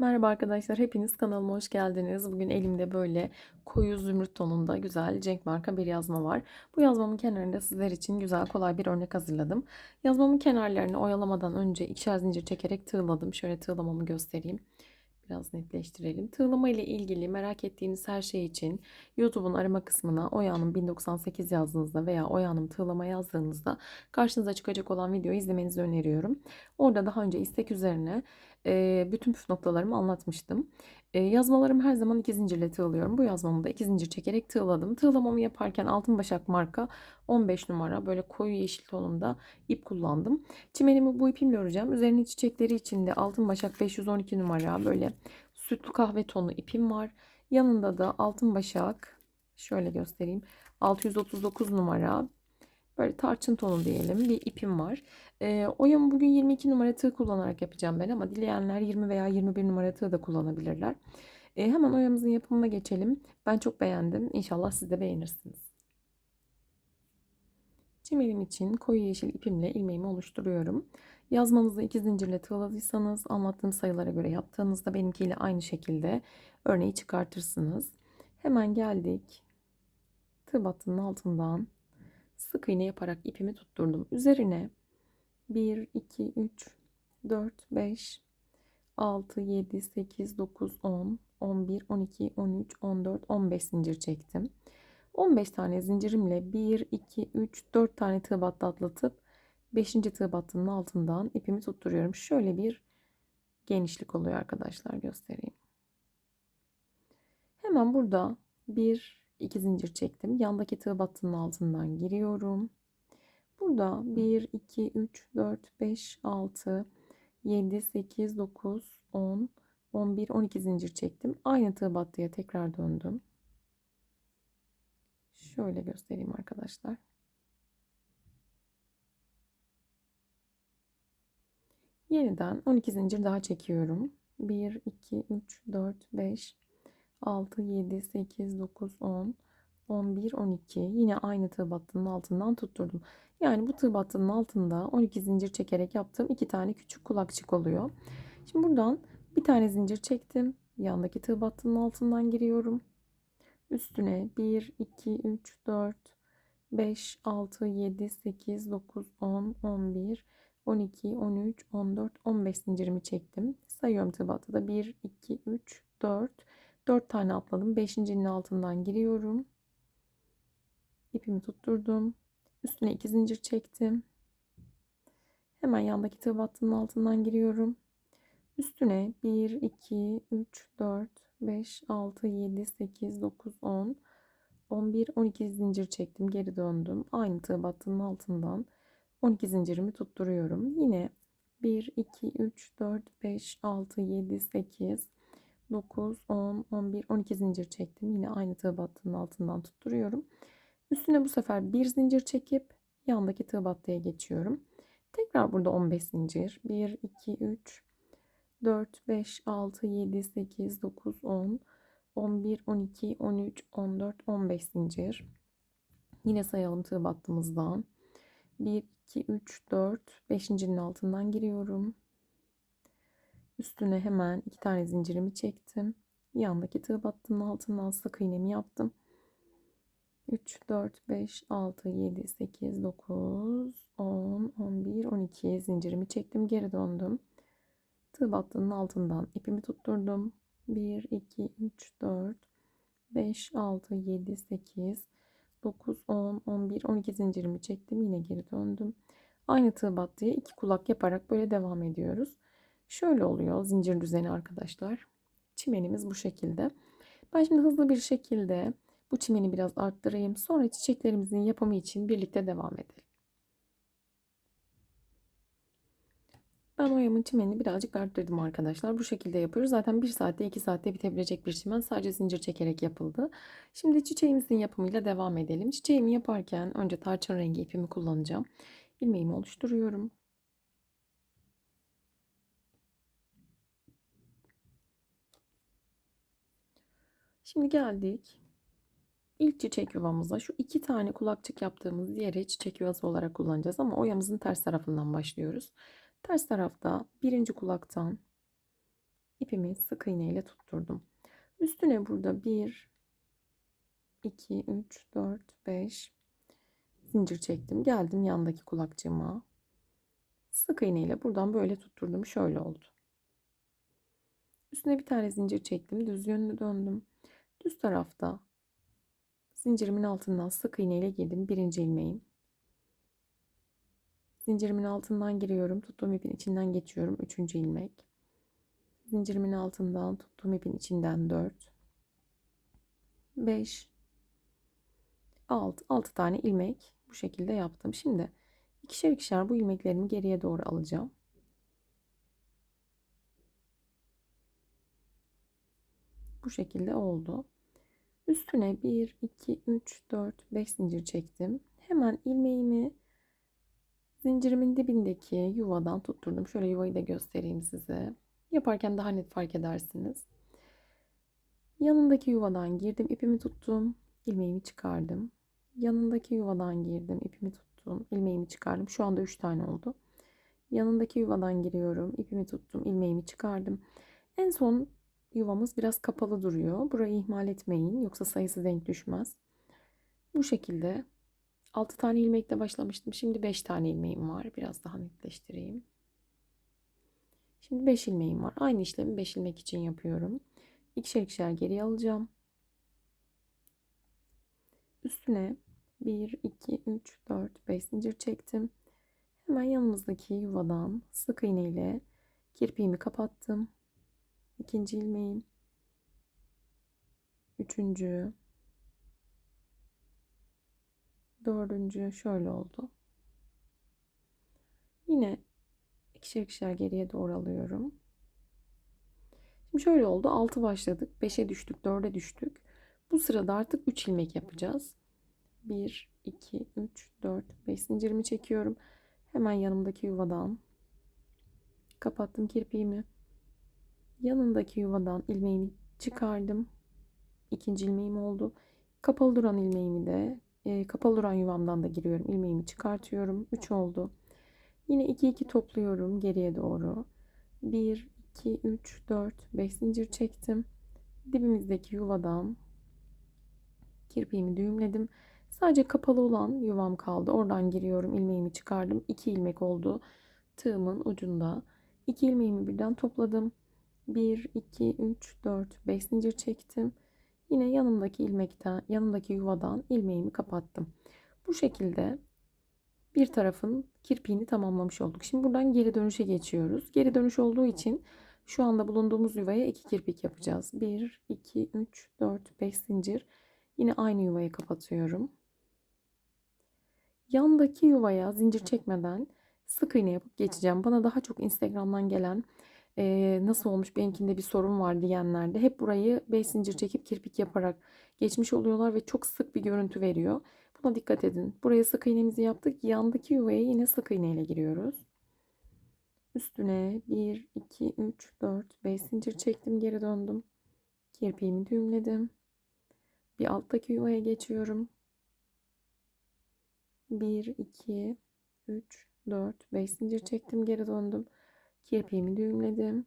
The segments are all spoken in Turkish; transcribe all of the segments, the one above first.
Merhaba arkadaşlar, hepiniz kanalıma hoş geldiniz. Bugün elimde böyle koyu zümrüt tonunda güzel Cenk marka bir yazma var. Bu yazmamın kenarında sizler için güzel kolay bir örnek hazırladım. Yazmamın kenarlarını oyalamadan önce ikişer zincir çekerek tığladım. Şöyle tığlamamı göstereyim. Biraz netleştirelim. Tığlama ile ilgili merak ettiğiniz her şey için YouTube'un arama kısmına Oya'nın 1098 yazdığınızda veya Oya'nın tığlama yazdığınızda karşınıza çıkacak olan videoyu izlemenizi öneriyorum. Orada daha önce istek üzerine e, bütün püf noktalarımı anlatmıştım. E, yazmalarım her zaman iki zincirle tığlıyorum. Bu yazmamı da iki zincir çekerek tığladım. Tığlamamı yaparken altın başak marka 15 numara böyle koyu yeşil tonunda ip kullandım. Çimenimi bu ipimle öreceğim. Üzerine çiçekleri içinde altın başak 512 numara böyle sütlü kahve tonu ipim var. Yanında da altın başak şöyle göstereyim. 639 numara böyle tarçın tonu diyelim bir ipim var. E, oyamı bugün 22 numara tığ kullanarak yapacağım ben ama dileyenler 20 veya 21 numara tığ da kullanabilirler. E, hemen oyamızın yapımına geçelim. Ben çok beğendim. İnşallah siz de beğenirsiniz. Çimelim için koyu yeşil ipimle ilmeğimi oluşturuyorum. Yazmanızı iki zincirle tığladıysanız anlattığım sayılara göre yaptığınızda benimkiyle aynı şekilde örneği çıkartırsınız. Hemen geldik. Tığ battının altından sık iğne yaparak ipimi tutturdum. Üzerine 1, 2, 3, 4, 5, 6, 7, 8, 9, 10, 11, 12, 13, 14, 15 zincir çektim. 15 tane zincirimle 1, 2, 3, 4 tane tığ battı atlatıp 5. tığ battının altından ipimi tutturuyorum. Şöyle bir genişlik oluyor arkadaşlar göstereyim. Hemen burada bir iki zincir çektim. Yandaki tığ battının altından giriyorum. Burada 1, 2, 3, 4, 5, 6, 7, 8, 9, 10, 11, 12 zincir çektim. Aynı tığ battıya tekrar döndüm. Şöyle göstereyim arkadaşlar. Yeniden 12 zincir daha çekiyorum. 1, 2, 3, 4, 5, 6, 7, 8, 9, 10, 11, 12. Yine aynı tığ battının altından tutturdum. Yani bu tığ battının altında 12 zincir çekerek yaptığım iki tane küçük kulakçık oluyor. Şimdi buradan bir tane zincir çektim. Yandaki tığ battının altından giriyorum. Üstüne 1, 2, 3, 4, 5, 6, 7, 8, 9, 10, 11, 12, 13, 14, 15 zincirimi çektim. Sayıyorum tığ battı da 1, 2, 3, 4, 4 tane atladım. 5.'nin altından giriyorum. İpimi tutturdum. Üstüne 2 zincir çektim. Hemen yandaki tığ battının altından giriyorum. Üstüne 1, 2, 3, 4, 5, 6, 7, 8, 9, 10, 11, 12 zincir çektim. Geri döndüm. Aynı tığ battının altından 12 zincirimi tutturuyorum. Yine 1, 2, 3, 4, 5, 6, 7, 8, 9, 10, 11, 12 zincir çektim. Yine aynı tığ battının altından tutturuyorum. Üstüne bu sefer bir zincir çekip yandaki tığ battıya geçiyorum. Tekrar burada 15 zincir. 1, 2, 3, 4, 5, 6, 7, 8, 9, 10, 11, 12, 13, 14, 15 zincir. Yine sayalım tığ battığımızdan. 1, 2, 3, 4, 5.'nin altından giriyorum. Üstüne hemen iki tane zincirimi çektim. Yandaki tığ battının altından sık iğnemi yaptım. 3, 4, 5, 6, 7, 8, 9, 10, 11, 12 zincirimi çektim. Geri döndüm. Tığ battının altından ipimi tutturdum. 1, 2, 3, 4, 5, 6, 7, 8, 9, 10, 11, 12 zincirimi çektim. Yine geri döndüm. Aynı tığ battıya iki kulak yaparak böyle devam ediyoruz. Şöyle oluyor zincir düzeni arkadaşlar. Çimenimiz bu şekilde. Ben şimdi hızlı bir şekilde bu çimeni biraz arttırayım. Sonra çiçeklerimizin yapımı için birlikte devam edelim. Ben oyamın çimenini birazcık arttırdım arkadaşlar. Bu şekilde yapıyoruz. Zaten 1 saatte 2 saatte bitebilecek bir çimen. Sadece zincir çekerek yapıldı. Şimdi çiçeğimizin yapımıyla devam edelim. Çiçeğimi yaparken önce tarçın rengi ipimi kullanacağım. İlmeğimi oluşturuyorum. Şimdi geldik. İlk çiçek yuvamıza şu iki tane kulakçık yaptığımız yere çiçek yuvası olarak kullanacağız ama oyamızın ters tarafından başlıyoruz. Ters tarafta birinci kulaktan ipimi sık iğne ile tutturdum. Üstüne burada 1 2 3 4 5 zincir çektim. Geldim yandaki kulakçığıma. Sık iğne ile buradan böyle tutturdum. Şöyle oldu. Üstüne bir tane zincir çektim. Düz yönünü döndüm. Düz tarafta zincirimin altından sık iğne ile girdim. Birinci ilmeğim. Zincirimin altından giriyorum. Tuttuğum ipin içinden geçiyorum. Üçüncü ilmek. Zincirimin altından tuttuğum ipin içinden 4 5 6 6 tane ilmek bu şekilde yaptım. Şimdi ikişer ikişer bu ilmeklerimi geriye doğru alacağım. Bu şekilde oldu. Üstüne 1 2 3 4 5 zincir çektim. Hemen ilmeğimi zincirimin dibindeki yuvadan tutturdum. Şöyle yuvayı da göstereyim size. Yaparken daha net fark edersiniz. Yanındaki yuvadan girdim, ipimi tuttum, ilmeğimi çıkardım. Yanındaki yuvadan girdim, ipimi tuttum, ilmeğimi çıkardım. Şu anda 3 tane oldu. Yanındaki yuvadan giriyorum, ipimi tuttum, ilmeğimi çıkardım. En son yuvamız biraz kapalı duruyor. Burayı ihmal etmeyin yoksa sayısı denk düşmez. Bu şekilde 6 tane ilmekle başlamıştım. Şimdi 5 tane ilmeğim var. Biraz daha netleştireyim. Şimdi 5 ilmeğim var. Aynı işlemi 5 ilmek için yapıyorum. İkişer ikişer geri alacağım. Üstüne 1, 2, 3, 4, 5 zincir çektim. Hemen yanımızdaki yuvadan sık iğne ile kirpiğimi kapattım. İkinci ilmeğim. Üçüncü. Dördüncü şöyle oldu. Yine ikişer ikişer geriye doğru alıyorum. Şimdi şöyle oldu. 6 başladık. 5'e düştük. 4'e düştük. Bu sırada artık 3 ilmek yapacağız. 1, 2, 3, 4, 5 zincirimi çekiyorum. Hemen yanımdaki yuvadan kapattım kirpiğimi. Yanındaki yuvadan ilmeğimi çıkardım. İkinci ilmeğim oldu. Kapalı duran ilmeğimi de e, kapalı duran yuvamdan da giriyorum. İlmeğimi çıkartıyorum. 3 oldu. Yine 2 2 topluyorum geriye doğru. 1 2 3 4 5 zincir çektim. Dibimizdeki yuvadan kirpiğimi düğümledim. Sadece kapalı olan yuvam kaldı. Oradan giriyorum. ilmeğimi çıkardım. 2 ilmek oldu. Tığımın ucunda. 2 ilmeğimi birden topladım. 1 2 3 4 5 zincir çektim. Yine yanımdaki ilmekten, yanımdaki yuvadan ilmeğimi kapattım. Bu şekilde bir tarafın kirpiğini tamamlamış olduk. Şimdi buradan geri dönüşe geçiyoruz. Geri dönüş olduğu için şu anda bulunduğumuz yuvaya iki kirpik yapacağız. 1, 2, 3, 4, 5 zincir. Yine aynı yuvayı kapatıyorum. Yandaki yuvaya zincir çekmeden sık iğne yapıp geçeceğim. Bana daha çok Instagram'dan gelen e, nasıl olmuş benimkinde bir sorun var diyenler de hep burayı 5 zincir çekip kirpik yaparak geçmiş oluyorlar ve çok sık bir görüntü veriyor. Buna dikkat edin. Buraya sık iğnemizi yaptık. Yandaki yuvaya yine sık iğne ile giriyoruz. Üstüne 1, 2, 3, 4, 5 zincir çektim. Geri döndüm. Kirpiğimi düğümledim. Bir alttaki yuvaya geçiyorum. 1, 2, 3, 4, 5 zincir çektim. Geri döndüm. Kirpiğimi düğümledim.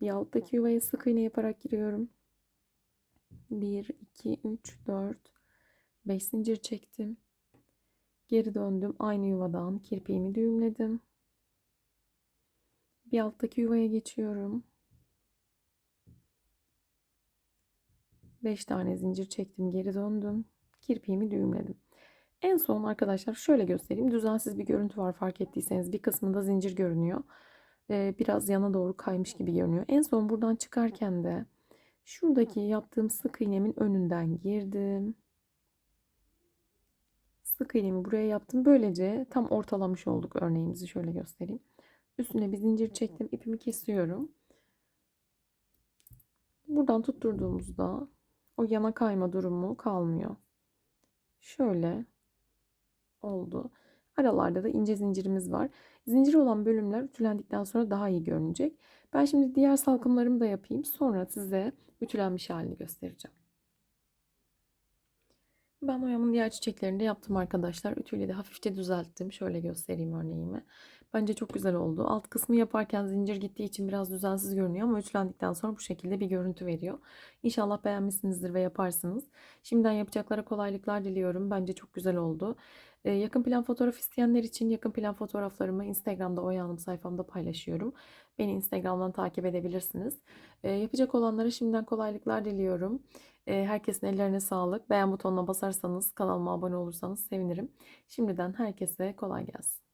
Bir alttaki yuvaya sık iğne yaparak giriyorum. 1, 2, 3, 4, 5 zincir çektim. Geri döndüm. Aynı yuvadan kirpiğimi düğümledim. Bir alttaki yuvaya geçiyorum. 5 tane zincir çektim. Geri döndüm. Kirpiğimi düğümledim. En son arkadaşlar şöyle göstereyim. Düzensiz bir görüntü var fark ettiyseniz. Bir kısmında zincir görünüyor. Biraz yana doğru kaymış gibi görünüyor. En son buradan çıkarken de şuradaki yaptığım sık iğnemin önünden girdim. Sık iğnemi buraya yaptım. Böylece tam ortalamış olduk örneğimizi şöyle göstereyim. Üstüne bir zincir çektim. ipimi kesiyorum. Buradan tutturduğumuzda o yana kayma durumu kalmıyor. Şöyle oldu. Aralarda da ince zincirimiz var. Zincir olan bölümler ütülendikten sonra daha iyi görünecek. Ben şimdi diğer salkımlarımı da yapayım. Sonra size ütülenmiş halini göstereceğim. Ben boyamın diğer çiçeklerini de yaptım arkadaşlar. Ütüyle de hafifçe düzelttim. Şöyle göstereyim örneğimi. Bence çok güzel oldu. Alt kısmı yaparken zincir gittiği için biraz düzensiz görünüyor ama üçlendikten sonra bu şekilde bir görüntü veriyor. İnşallah beğenmişsinizdir ve yaparsınız. Şimdiden yapacaklara kolaylıklar diliyorum. Bence çok güzel oldu. Ee, yakın plan fotoğraf isteyenler için yakın plan fotoğraflarımı Instagram'da Oya sayfamda paylaşıyorum. Beni Instagram'dan takip edebilirsiniz. Ee, yapacak olanlara şimdiden kolaylıklar diliyorum. Herkesin ellerine sağlık. Beğen butonuna basarsanız, kanalıma abone olursanız sevinirim. Şimdiden herkese kolay gelsin.